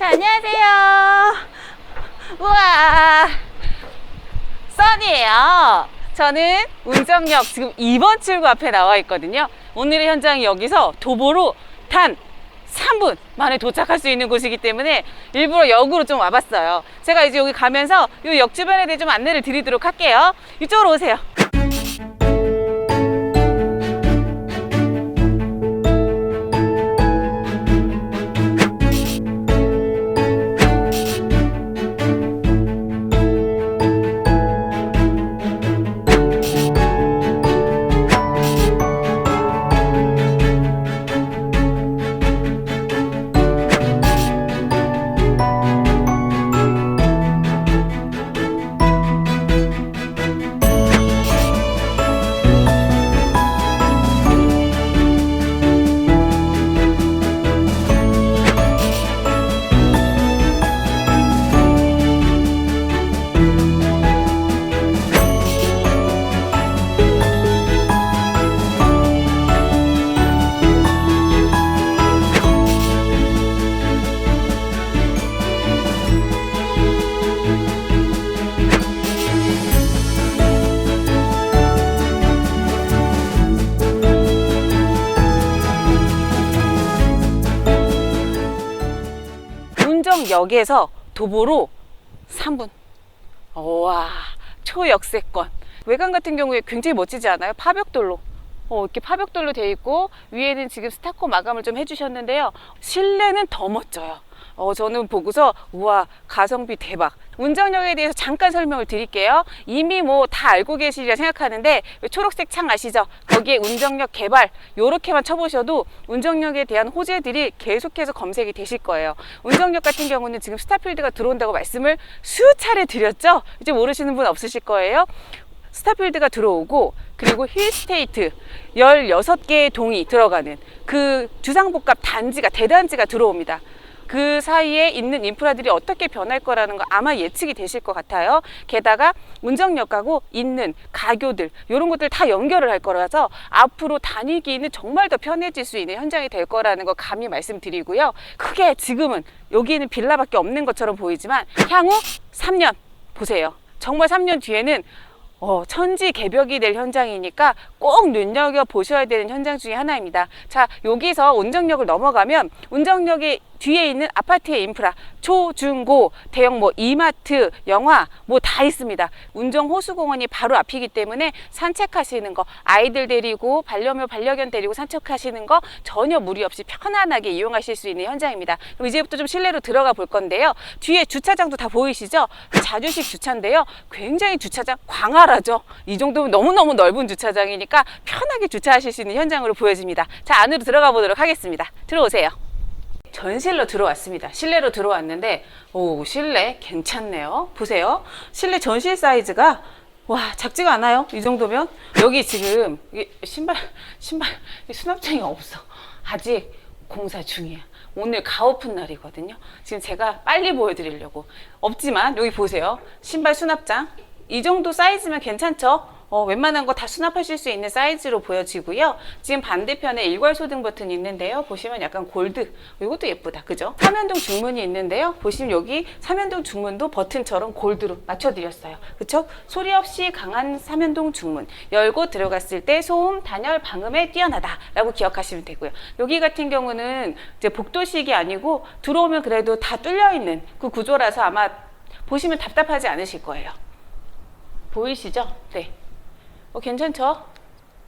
자, 안녕하세요. 우와. 써니예요. 저는 운정역 지금 2번 출구 앞에 나와 있거든요. 오늘의 현장이 여기서 도보로 단 3분 만에 도착할 수 있는 곳이기 때문에 일부러 역으로 좀 와봤어요. 제가 이제 여기 가면서 이 역 주변에 대해 좀 안내를 드리도록 할게요. 이쪽으로 오세요. 운정역에서 도보로 3분. 와, 초역세권. 외관 같은 경우에 굉장히 멋지지 않아요? 파벽돌로. 어, 이렇게 파벽돌로 돼 있고 위에는 지금 스타코 마감을 좀 해주셨는데요. 실내는 더 멋져요. 어, 저는 보고서 우와 가성비 대박. 운정역에 대해서 잠깐 설명을 드릴게요. 이미 뭐 다 알고 계시리라 생각하는데 왜 초록색 창 아시죠? 거기에 운정역 개발 요렇게만 쳐보셔도 운정역에 대한 호재들이 계속해서 검색이 되실 거예요. 운정역 같은 경우는 지금 스타필드가 들어온다고 말씀을 수차례 드렸죠? 이제 모르시는 분 없으실 거예요. 스타필드가 들어오고 그리고 힐스테이트 16개의 동이 들어가는 그 주상복합 단지가 대단지가 들어옵니다. 그 사이에 있는 인프라들이 어떻게 변할 거라는 거 아마 예측이 되실 것 같아요. 게다가 운정역하고 있는 가교들 이런 것들 다 연결을 할 거라서 앞으로 다니기는 정말 더 편해질 수 있는 현장이 될 거라는 거 감히 말씀드리고요. 크게 지금은 여기는 빌라밖에 없는 것처럼 보이지만 향후 3년 보세요. 정말 3년 뒤에는 어, 천지 개벽이 될 현장이니까 꼭 눈여겨 보셔야 되는 현장 중에 하나입니다. 자, 여기서 운정역을 넘어가면 운정역이 뒤에 있는 아파트의 인프라, 초, 중, 고, 대형 뭐 이마트, 영화 뭐 다 있습니다. 운정 호수공원이 바로 앞이기 때문에 산책하시는 거, 아이들 데리고 반려묘, 반려견 데리고 산책하시는 거 전혀 무리 없이 편안하게 이용하실 수 있는 현장입니다. 그럼 이제부터 좀 실내로 들어가 볼 건데요. 뒤에 주차장도 다 보이시죠? 자주식 주차인데요. 굉장히 주차장 광활하죠. 이 정도면 너무너무 넓은 주차장이니까 편하게 주차하실 수 있는 현장으로 보여집니다. 자, 안으로 들어가 보도록 하겠습니다. 들어오세요. 전실로 들어왔습니다. 실내로 들어왔는데 오 실내 괜찮네요. 보세요. 실내 전실 사이즈가 와 작지가 않아요. 이 정도면 여기 지금 신발 신발 이 수납장이 없어. 아직 공사 중이야. 오늘 가오픈 날이거든요. 지금 제가 빨리 보여드리려고 없지만 여기 보세요. 신발 수납장 이 정도 사이즈면 괜찮죠? 어, 웬만한 거 다 수납하실 수 있는 사이즈로 보여지고요. 지금 반대편에 일괄 소등 버튼이 있는데요. 보시면 약간 골드. 이것도 예쁘다. 그죠? 삼연동 중문이 있는데요. 보시면 여기 삼연동 중문도 버튼처럼 골드로 맞춰드렸어요. 그쵸? 소리 없이 강한 삼연동 중문. 열고 들어갔을 때 소음, 단열, 방음에 뛰어나다. 라고 기억하시면 되고요. 여기 같은 경우는 이제 복도식이 아니고 들어오면 그래도 다 뚫려 있는 그 구조라서 아마 보시면 답답하지 않으실 거예요. 보이시죠? 네. 어, 괜찮죠?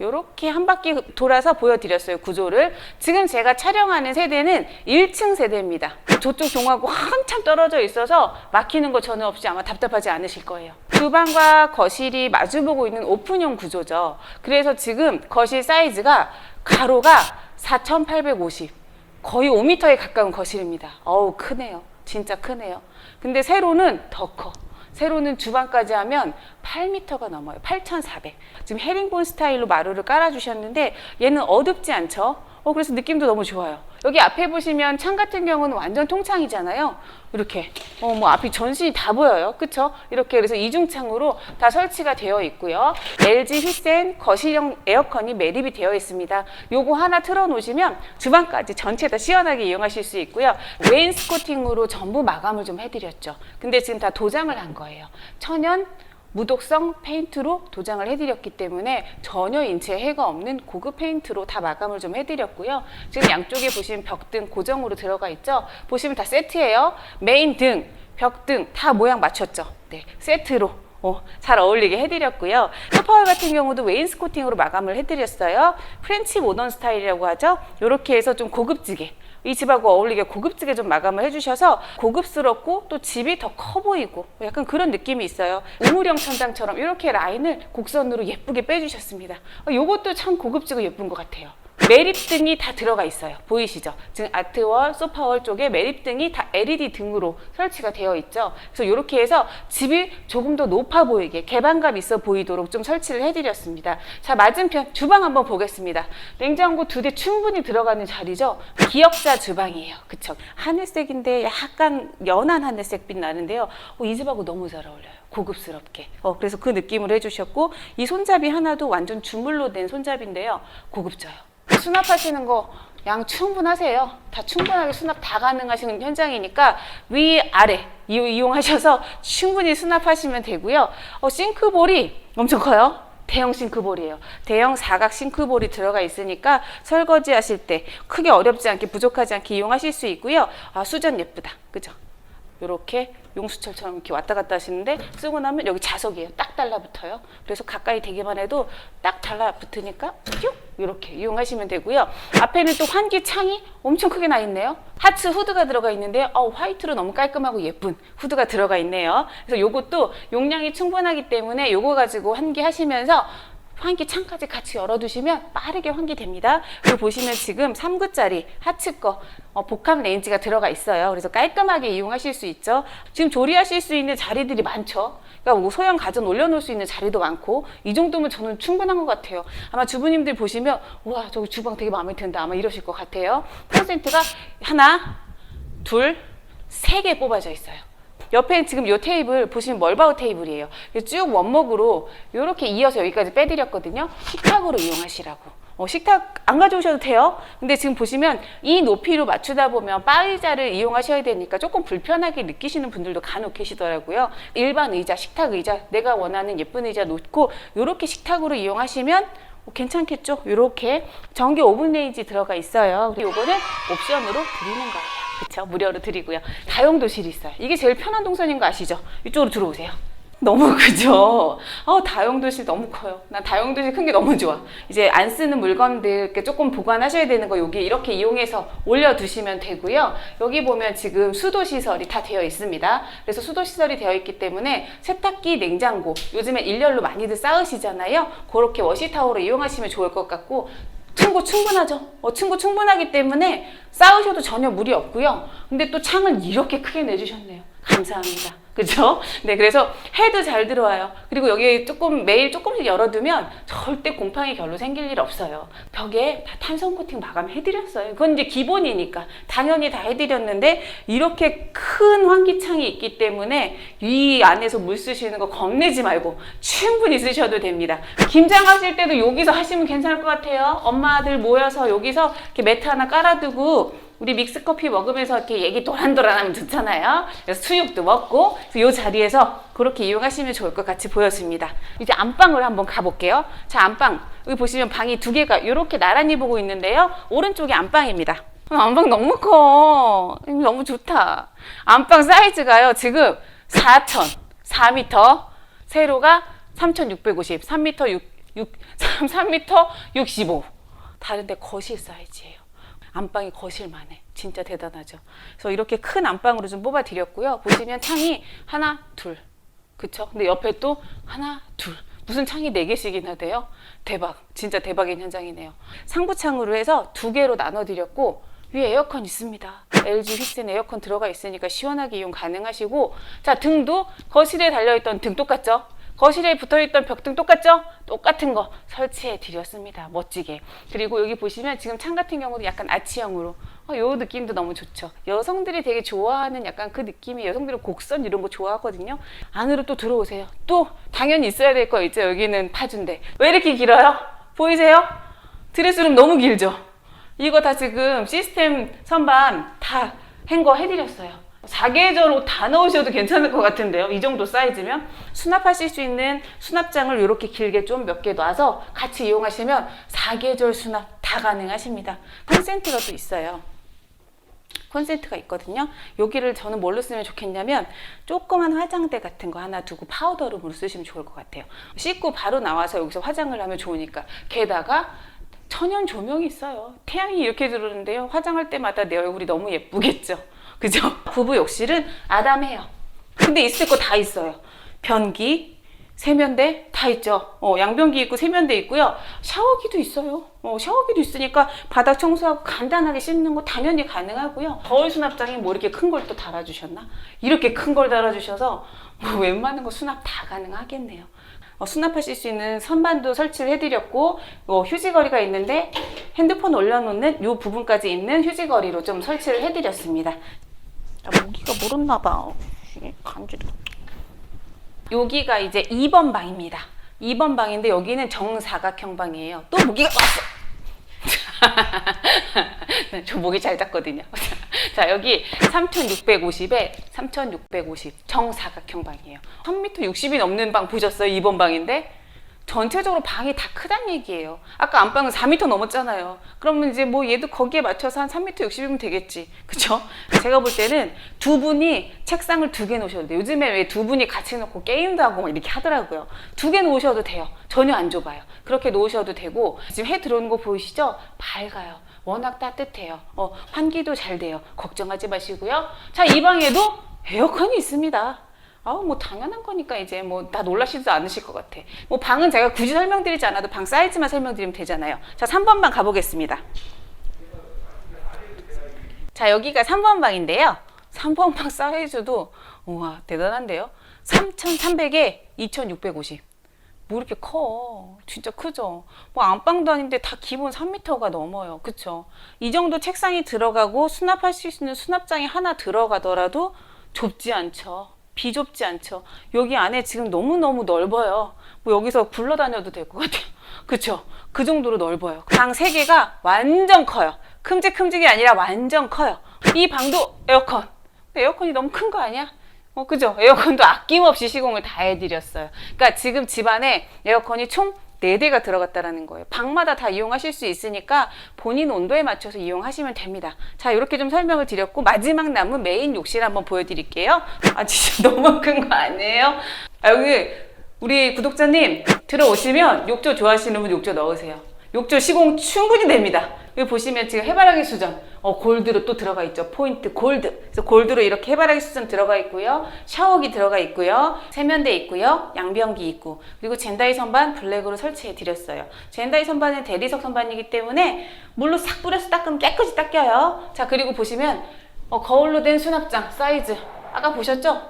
요렇게 한 바퀴 돌아서 보여드렸어요, 구조를. 지금 제가 촬영하는 세대는 1층 세대입니다. 저쪽 종하고 한참 떨어져 있어서 막히는 거 전혀 없이 아마 답답하지 않으실 거예요. 주방과 거실이 마주보고 있는 오픈형 구조죠. 그래서 지금 거실 사이즈가 가로가 4,850. 거의 5m에 가까운 거실입니다. 어우, 크네요. 진짜 크네요. 근데 세로는 더 커. 세로는 주방까지 하면 8m가 넘어요. 8,400. 지금 헤링본 스타일로 마루를 깔아주셨는데 얘는 어둡지 않죠? 어, 그래서 느낌도 너무 좋아요. 여기 앞에 보시면 창 같은 경우는 완전 통창이잖아요. 이렇게. 어, 뭐 앞이 전신이 다 보여요. 그쵸? 이렇게 그래서 이중창으로 다 설치가 되어 있고요. LG 휘센 거실형 에어컨이 매립이 되어 있습니다. 요거 하나 틀어 놓으시면 주방까지 전체 다 시원하게 이용하실 수 있고요. 웨인스코팅으로 전부 마감을 좀 해드렸죠. 근데 지금 다 도장을 한 거예요. 천연 무독성 페인트로 도장을 해드렸기 때문에 전혀 인체에 해가 없는 고급 페인트로 다 마감을 좀 해드렸고요. 지금 양쪽에 보시면 벽등 고정으로 들어가 있죠. 보시면 다 세트예요. 메인 등, 벽등 다 모양 맞췄죠. 네, 세트로 어, 잘 어울리게 해드렸고요. 소파월 같은 경우도 웨인스코팅으로 마감을 해드렸어요. 프렌치 모던 스타일이라고 하죠. 이렇게 해서 좀 고급지게 이 집하고 어울리게 고급지게 좀 마감을 해주셔서 고급스럽고 또 집이 더 커 보이고 약간 그런 느낌이 있어요. 우물형 천장처럼 이렇게 라인을 곡선으로 예쁘게 빼주셨습니다. 어, 요것도 참 고급지고 예쁜 것 같아요. 매립 등이 다 들어가 있어요. 보이시죠? 지금 아트월, 소파월 쪽에 매립 등이 다 LED 등으로 설치가 되어 있죠. 그래서 이렇게 해서 집이 조금 더 높아 보이게 개방감 있어 보이도록 좀 설치를 해드렸습니다. 자 맞은편 주방 한번 보겠습니다. 냉장고 두 대 충분히 들어가는 자리죠. 기역자 주방이에요. 그쵸? 하늘색인데 약간 연한 하늘색빛 나는데요. 어, 이 집하고 너무 잘 어울려요. 고급스럽게. 어, 그래서 그 느낌으로 해주셨고 이 손잡이 하나도 완전 주물로 된 손잡이인데요. 고급져요. 수납하시는 거 양 충분하세요. 다 충분하게 수납 다 가능하신 현장이니까 위 아래 이- 이용하셔서 충분히 수납하시면 되고요. 어, 싱크볼이 엄청 커요. 대형 싱크볼이에요. 대형 사각 싱크볼이 들어가 있으니까 설거지 하실 때 크게 어렵지 않게 부족하지 않게 이용하실 수 있고요. 아, 수전 예쁘다. 그죠? 이렇게 용수철처럼 이렇게 왔다 갔다 하시는데 쓰고 나면 여기 자석이에요. 딱 달라붙어요. 그래서 가까이 대기만 해도 딱 달라붙으니까 쭉 이렇게 이용하시면 되고요. 앞에는 또 환기 창이 엄청 크게 나 있네요. 하츠 후드가 들어가 있는데 어, 화이트로 너무 깔끔하고 예쁜 후드가 들어가 있네요. 그래서 요것도 용량이 충분하기 때문에 요거 가지고 환기하시면서 환기 창까지 같이 열어두시면 빠르게 환기됩니다. 그리고 보시면 지금 3구짜리 하츠 거 어, 복합 레인지가 들어가 있어요. 그래서 깔끔하게 이용하실 수 있죠. 지금 조리하실 수 있는 자리들이 많죠. 그러니까 뭐 소형 가전 올려놓을 수 있는 자리도 많고 이 정도면 저는 충분한 것 같아요. 아마 주부님들 보시면 와 저기 주방 되게 마음에 든다 아마 이러실 것 같아요. 퍼센트가 하나, 둘, 세 개 뽑아져 있어요. 옆에 지금 이 테이블 보시면 멀바우 테이블이에요. 쭉 원목으로 이렇게 이어서 여기까지 빼드렸거든요. 식탁으로 이용하시라고. 어, 식탁 안 가져오셔도 돼요. 근데 지금 보시면 이 높이로 맞추다 보면 바 의자를 이용하셔야 되니까 조금 불편하게 느끼시는 분들도 간혹 계시더라고요. 일반 의자, 식탁 의자, 내가 원하는 예쁜 의자 놓고 이렇게 식탁으로 이용하시면 어, 괜찮겠죠? 이렇게 전기 오븐 레인지 들어가 있어요. 요거는 옵션으로 드리는 거예요. 그쵸? 무료로 드리고요. 다용 도실이 있어요. 이게 제일 편한 동선인 거 아시죠? 이쪽으로 들어오세요. 너무 크죠? 어, 다용도실 너무 커요. 난 다용도실 큰 게 너무 좋아. 이제 안 쓰는 물건들 조금 보관하셔야 되는 거 여기 이렇게 이용해서 올려두시면 되고요. 여기 보면 지금 수도시설이 다 되어 있습니다. 그래서 수도시설이 되어 있기 때문에 세탁기, 냉장고 요즘에 일렬로 많이들 쌓으시잖아요. 그렇게 워시타워로 이용하시면 좋을 것 같고 층고 충분하죠. 어, 층고 충분하기 때문에 쌓으셔도 전혀 무리 없고요. 근데 또 창을 이렇게 크게 내주셨네요. 감사합니다. 그죠? 네, 그래서 해도 잘 들어와요. 그리고 여기 조금 매일 조금씩 열어두면 절대 곰팡이 결로 생길 일 없어요. 벽에 다 탄성 코팅 마감 해드렸어요. 그건 이제 기본이니까 당연히 다 해드렸는데 이렇게 큰 환기창이 있기 때문에 이 안에서 물 쓰시는 거 겁내지 말고 충분히 쓰셔도 됩니다. 김장하실 때도 여기서 하시면 괜찮을 것 같아요. 엄마들 모여서 여기서 이렇게 매트 하나 깔아두고 우리 믹스커피 먹으면서 이렇게 얘기 도란도란하면 좋잖아요. 그래서 수육도 먹고 이 자리에서 그렇게 이용하시면 좋을 것 같이 보였습니다. 이제 안방을 한번 가볼게요. 자, 안방. 여기 보시면 방이 두 개가 이렇게 나란히 보고 있는데요. 오른쪽이 안방입니다. 어, 안방 너무 커. 너무 좋다. 안방 사이즈가요. 지금 4천, 4m, 세로가 3,650, 3m 6, 6 3m 65. 다른데 거실 사이즈예요. 안방이 거실만 해. 진짜 대단하죠. 그래서 이렇게 큰 안방으로 좀 뽑아 드렸고요. 보시면 창이 하나, 둘. 그쵸? 근데 옆에 또 하나, 둘. 무슨 창이 네 개씩이나 돼요? 대박. 진짜 대박인 현장이네요. 상부창으로 해서 두 개로 나눠 드렸고 위에 에어컨 있습니다. LG 휘센 에어컨 들어가 있으니까 시원하게 이용 가능하시고 자 등도 거실에 달려있던 등 똑같죠? 거실에 붙어있던 벽등 똑같죠? 똑같은 거 설치해 드렸습니다. 멋지게. 그리고 여기 보시면 지금 창 같은 경우도 약간 아치형으로 어, 요 느낌도 너무 좋죠. 여성들이 되게 좋아하는 약간 그 느낌이 여성들은 곡선 이런 거 좋아하거든요. 안으로 또 들어오세요. 또 당연히 있어야 될 거 있죠. 여기는 파주인데 왜 이렇게 길어요? 보이세요? 드레스룸 너무 길죠? 이거 다 지금 시스템 선반 다 행거 해드렸어요. 4계절 옷 다 넣으셔도 괜찮을 것 같은데요. 이 정도 사이즈면 수납하실 수 있는 수납장을 이렇게 길게 좀 몇 개 놔서 같이 이용하시면 4계절 수납 다 가능하십니다. 콘센트가 또 있어요. 콘센트가 있거든요. 여기를 저는 뭘로 쓰면 좋겠냐면 조그만 화장대 같은 거 하나 두고 파우더룸으로 쓰시면 좋을 것 같아요. 씻고 바로 나와서 여기서 화장을 하면 좋으니까. 게다가 천연 조명이 있어요. 태양이 이렇게 들어오는데요. 화장할 때마다 내 얼굴이 너무 예쁘겠죠. 그죠? 부부 욕실은 아담해요. 근데 있을 거 다 있어요. 변기, 세면대 다 있죠. 어, 양변기 있고 세면대 있고요. 샤워기도 있어요. 어, 샤워기도 있으니까 바닥 청소하고 간단하게 씻는 거 당연히 가능하고요. 거울 수납장에 뭐 이렇게 큰 걸 또 달아주셨나? 이렇게 큰 걸 달아주셔서 뭐 웬만한 거 수납 다 가능하겠네요. 어, 수납하실 수 있는 선반도 설치를 해드렸고 어, 휴지거리가 있는데 핸드폰 올려놓는 이 부분까지 있는 휴지거리로 좀 설치를 해드렸습니다. 아, 모기가 물었나 봐. 간지러. 여기가 이제 2번 방입니다. 2번 방인데 여기는 정사각형 방이에요. 또 모기가 왔어. 네, 저 모기 잘 잡거든요. 자, 여기 3650에 3650 정사각형 방이에요. 1000m 60이 넘는 방 보셨어요? 2번 방인데? 전체적으로 방이 다 크단 얘기예요. 아까 안방은 4m 넘었잖아요. 그러면 이제 뭐 얘도 거기에 맞춰서 한 3m 60이면 되겠지. 그쵸? 제가 볼 때는 두 분이 책상을 두개 돼요. 요즘에 왜 두 분이 같이 놓고 게임도 하고 막 이렇게 하더라고요. 두 개 놓으셔도 돼요. 전혀 안 좁아요. 그렇게 놓으셔도 되고 지금 해 들어오는 거 보이시죠? 밝아요. 워낙 따뜻해요. 어, 환기도 잘 돼요. 걱정하지 마시고요. 자, 이 방에도 에어컨이 있습니다. 아우 뭐 당연한 거니까 이제 뭐 다 놀라시지도 않으실 것 같아. 뭐 방은 제가 굳이 설명드리지 않아도 방 사이즈만 설명드리면 되잖아요. 자 3번 방 가보겠습니다. 자 여기가 3번 방인데요. 3번 방 사이즈도 우와 대단한데요. 3,300에 2,650. 뭐 이렇게 커. 진짜 크죠? 뭐 안방도 아닌데 다 기본 3m가 넘어요. 그쵸? 이 정도 책상이 들어가고 수납할 수 있는 수납장이 하나 들어가더라도 좁지 않죠. 비좁지 않죠. 여기 안에 지금 너무너무 넓어요. 뭐 여기서 굴러다녀도 될 것 같아요. 그쵸? 그 정도로 넓어요. 방 3개가 완전 커요. 큼직큼직이 아니라 완전 커요. 이 방도 에어컨. 에어컨이 너무 큰 거 아니야? 어, 그죠? 에어컨도 아낌없이 시공을 다 해드렸어요. 그러니까 지금 집안에 에어컨이 총 4대가 들어갔다라는 거예요. 방마다 다 이용하실 수 있으니까 본인 온도에 맞춰서 이용하시면 됩니다. 자, 이렇게 좀 설명을 드렸고, 마지막 남은 메인 욕실 한번 보여드릴게요. 아, 진짜 너무 큰 거 아니에요? 아, 여기, 우리 구독자님, 들어오시면 욕조 좋아하시는 분 욕조 넣으세요. 욕조 시공 충분히 됩니다. 여기 보시면 지금 해바라기 수전, 어, 골드로 또 들어가 있죠. 포인트 골드. 그래서 골드로 이렇게 해바라기 수전 들어가 있고요. 샤워기 들어가 있고요. 세면대 있고요. 양변기 있고. 그리고 젠다이 선반 블랙으로 설치해 드렸어요. 젠다이 선반은 대리석 선반이기 때문에 물로 싹 뿌려서 닦으면 깨끗이 닦여요. 자, 그리고 보시면 어, 거울로 된 수납장 사이즈. 아까 보셨죠?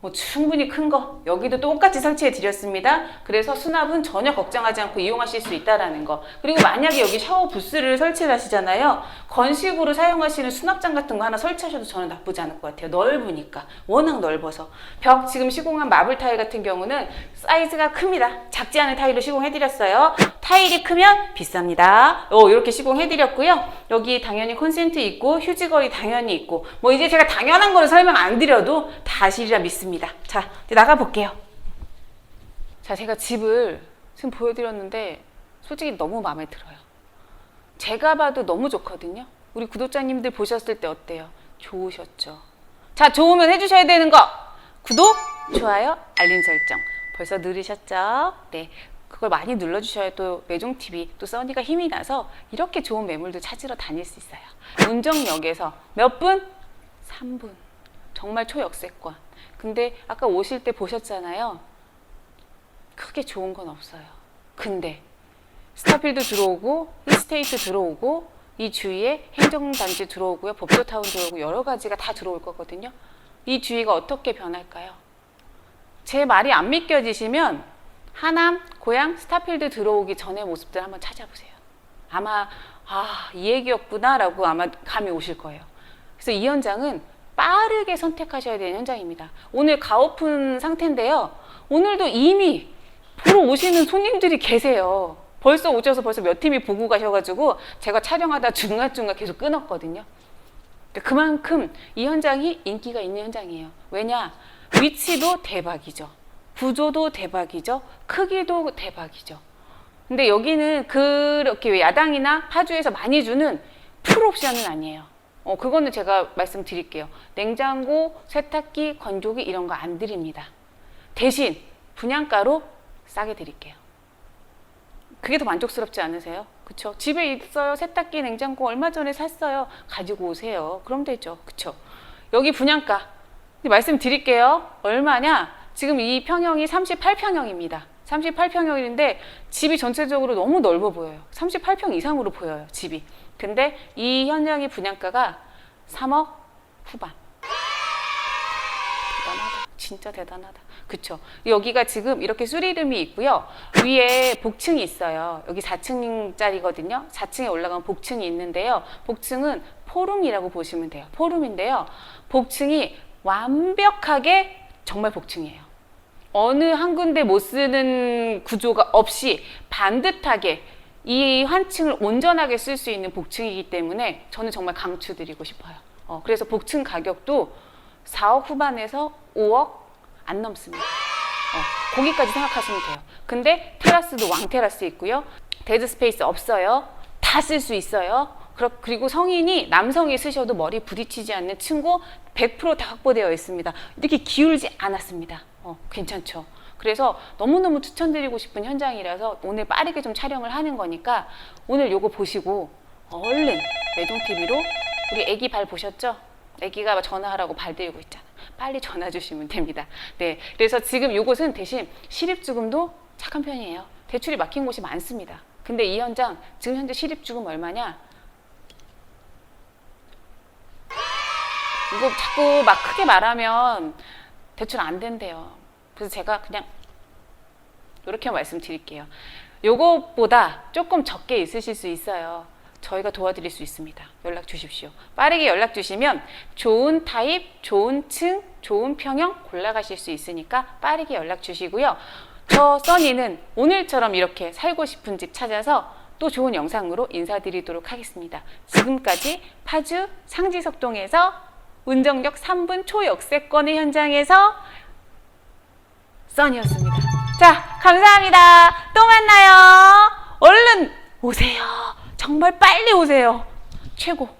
뭐 충분히 큰 거 여기도 똑같이 설치해 드렸습니다. 그래서 수납은 전혀 걱정하지 않고 이용하실 수 있다라는 거. 그리고 만약에 여기 샤워 부스를 설치를 하시잖아요. 건식으로 사용하시는 수납장 같은 거 하나 설치하셔도 저는 나쁘지 않을 것 같아요. 넓으니까 워낙 넓어서 벽 지금 시공한 마블 타일 같은 경우는 사이즈가 큽니다. 작지 않은 타일로 시공해 드렸어요. 타일이 크면 비쌉니다. 어, 이렇게 시공해 드렸고요. 여기 당연히 콘센트 있고 휴지거리 당연히 있고 뭐 이제 제가 당연한 거를 설명 안 드려도 다 아시리라 믿습니다. 자, 이제 나가 볼게요. 자, 제가 집을 지금 보여드렸는데 솔직히 너무 마음에 들어요. 제가 봐도 너무 좋거든요. 우리 구독자님들 보셨을 때 어때요? 좋으셨죠? 자, 좋으면 해주셔야 되는 거 구독, 좋아요, 알림 설정. 벌써 누르셨죠? 네. 그걸 많이 눌러주셔야 또 매종TV, 또 써니가 힘이 나서 이렇게 좋은 매물도 찾으러 다닐 수 있어요. 운정역에서 몇 분? 3분. 정말 초역세권. 근데 아까 오실 때 보셨잖아요. 크게 좋은 건 없어요. 근데 스타필드 들어오고 힐스테이트 들어오고 이 주위에 행정단지 들어오고요. 법조타운 들어오고 여러 가지가 다 들어올 거거든요. 이 주위가 어떻게 변할까요? 제 말이 안 믿겨지시면 하남, 고양, 스타필드 들어오기 전의 모습들 한번 찾아보세요. 아마 아, 이 얘기였구나라고 아마 감이 오실 거예요. 그래서 이 현장은 빠르게 선택하셔야 되는 현장입니다. 오늘 가오픈 상태인데요. 오늘도 이미 보러 오시는 손님들이 계세요. 벌써 오셔서 벌써 몇 팀이 보고 가셔가지고 제가 촬영하다 중간중간 계속 끊었거든요. 그만큼 이 현장이 인기가 있는 현장이에요. 왜냐? 위치도 대박이죠. 구조도 대박이죠. 크기도 대박이죠. 근데 여기는 그렇게 왜 야당이나 파주에서 많이 주는 풀 옵션은 아니에요. 어, 그거는 제가 말씀드릴게요. 냉장고, 세탁기, 건조기 이런 거 안 드립니다. 대신 분양가로 싸게 드릴게요. 그게 더 만족스럽지 않으세요? 그쵸? 집에 있어요. 세탁기, 냉장고 얼마 전에 샀어요. 가지고 오세요. 그럼 되죠. 그쵸? 여기 분양가. 말씀드릴게요. 얼마냐? 지금 이 평형이 38평형입니다. 38평형인데 집이 전체적으로 너무 넓어 보여요. 38평 이상으로 보여요, 집이. 근데 이 현장의 분양가가 3억 후반. 대단하다. 진짜 대단하다. 그쵸. 여기가 지금 이렇게 수리름이 있고요. 위에 복층이 있어요. 여기 4층짜리거든요. 4층에 올라가면 복층이 있는데요. 복층은 포룸이라고 보시면 돼요. 포룸인데요. 복층이 완벽하게 정말 복층이에요. 어느 한 군데 못 쓰는 구조가 없이 반듯하게 이 환층을 온전하게 쓸 수 있는 복층이기 때문에 저는 정말 강추드리고 싶어요. 어, 그래서 복층 가격도 4억 후반에서 5억 안 넘습니다. 어, 거기까지 생각하시면 돼요. 근데 테라스도 왕테라스 있고요. 데드 스페이스 없어요. 다 쓸 수 있어요. 그리고 성인이 남성이 쓰셔도 머리 부딪히지 않는 층고 100%다 확보되어 있습니다. 이렇게 기울지 않았습니다. 어, 괜찮죠? 그래서 너무너무 추천드리고 싶은 현장이라서 오늘 빠르게 좀 촬영을 하는 거니까 오늘 요거 보시고 얼른 매동TV로 우리 애기 발 보셨죠? 애기가 전화하라고 발 들고 있잖아. 빨리 전화 주시면 됩니다. 네. 그래서 지금 요것은 대신 실입주금도 착한 편이에요. 대출이 막힌 곳이 많습니다. 근데 이 현장 지금 현재 실입주금 얼마냐? 이거 자꾸 막 크게 말하면 대출 안 된대요. 그래서 제가 그냥 이렇게 말씀드릴게요. 요것보다 조금 적게 있으실 수 있어요. 저희가 도와드릴 수 있습니다. 연락 주십시오. 빠르게 연락 주시면 좋은 타입, 좋은 층, 좋은 평형 골라가실 수 있으니까 빠르게 연락 주시고요. 저 써니는 오늘처럼 이렇게 살고 싶은 집 찾아서 또 좋은 영상으로 인사드리도록 하겠습니다. 지금까지 파주 상지석동에서 운정역 3분 초역세권의 현장에서 써니였습니다. 자, 감사합니다. 또 만나요. 얼른 오세요. 정말 빨리 오세요. 최고.